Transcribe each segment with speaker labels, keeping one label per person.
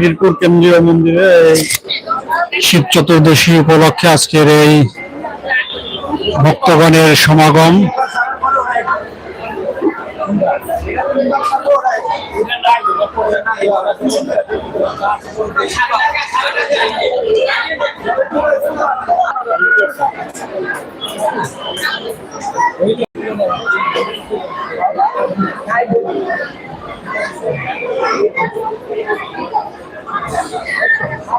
Speaker 1: মিরপুর কেন্দ্রীয় মন্দিরে এই শিব চতুর্দশী উপলক্ষে আজকের এই ভক্তগণের সমাগম।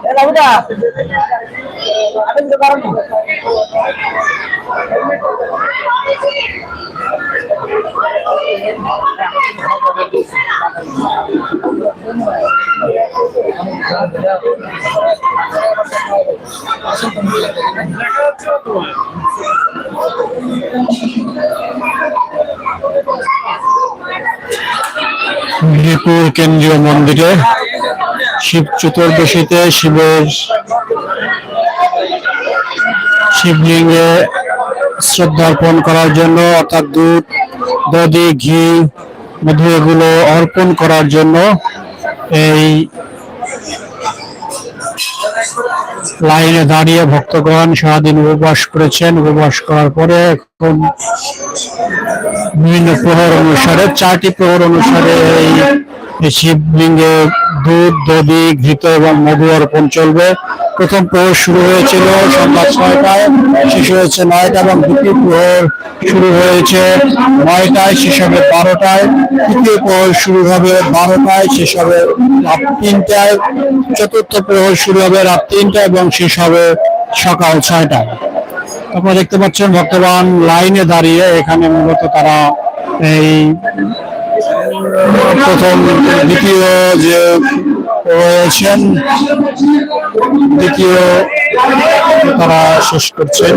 Speaker 2: এ বাবুদা আপনি তো পারেন না।
Speaker 1: মিরপুর কেন্দ্রীয় মন্দিরে শিব চতুর্দশীতে শিবের শিবলিঙ্গে শ্রদ্ধা অর্পণ করার জন্য, অর্থাৎ দুধ, দধি, ঘি, মধু এগুলো অর্পণ করার জন্য এই লাইনে দাঁড়িয়ে ভক্তগণ সারাদিন উপবাস করেছেন। উপবাস করার পরে এখন বিভিন্ন প্রহর অনুসারে, চারটি প্রহর অনুসারে এই শিবলিঙ্গে দুধ, দধি, ঘৃত এবং মধু অর্পণ চলবে। প্রথম প্রহর শুরু হয়েছিল সন্ধ্যা ছয়টায়, শেষ হয়েছে নয়টা এবং দ্বিতীয় প্রহর শুরু হয়েছে নয়টায়, শেষ হবে বারোটায়। তৃতীয় প্রহর শুরু হবে বারোটায়, শেষ হবে রাত তিনটায়। চতুর্থ প্রহর শুরু হবে রাত তিনটায় এবং শেষ হবে সকাল ছয়টায়। আপনারা দেখতে পাচ্ছেন ভক্তবান লাইনে দাঁড়িয়ে এখানে মূলত তারা এই প্রথম দ্বিতীয় যে রয়েছেন দ্বিতীয় তারা শেষ করছেন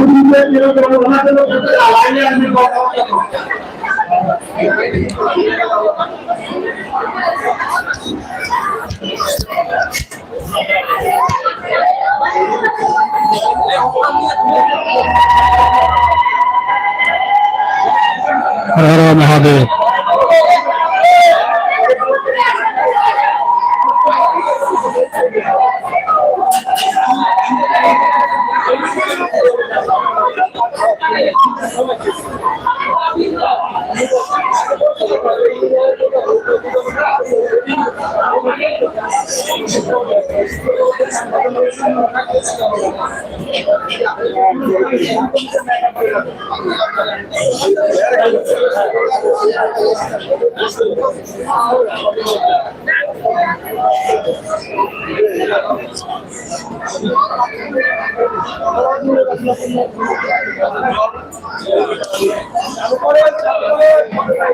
Speaker 1: হর হর মহাদেব
Speaker 3: নিব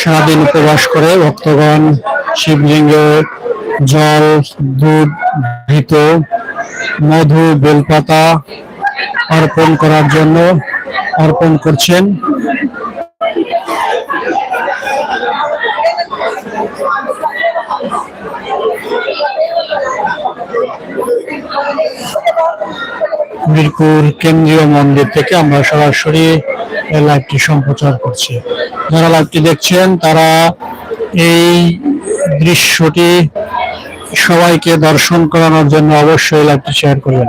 Speaker 1: সারাদিন উপবাস করে ভক্তগণ শিবলিঙ্গে জল, দুধ, ঘৃত, মধু, বেলপাতা অর্পণ করার জন্য অর্পণ করছেন। মিরপুর কেন্দ্রীয় মন্দির থেকে আমরা সরাসরি লাইভটি সম্প্রচার করছি। যারা লাইভটি দেখছেন, তারা এই দৃশ্যটি সবাইকে দর্শন করানোর জন্য অবশ্যই লাইভটি শেয়ার করবেন।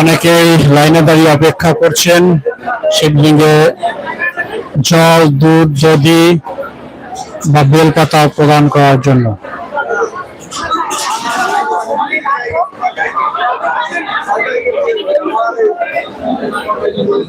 Speaker 1: অনেকেই লাইনে দাঁড়িয়ে অপেক্ষা করছেন। শিবলিঙ্গে জল দুধ যদি বা বেলপাতা প্রদান করার জন্য।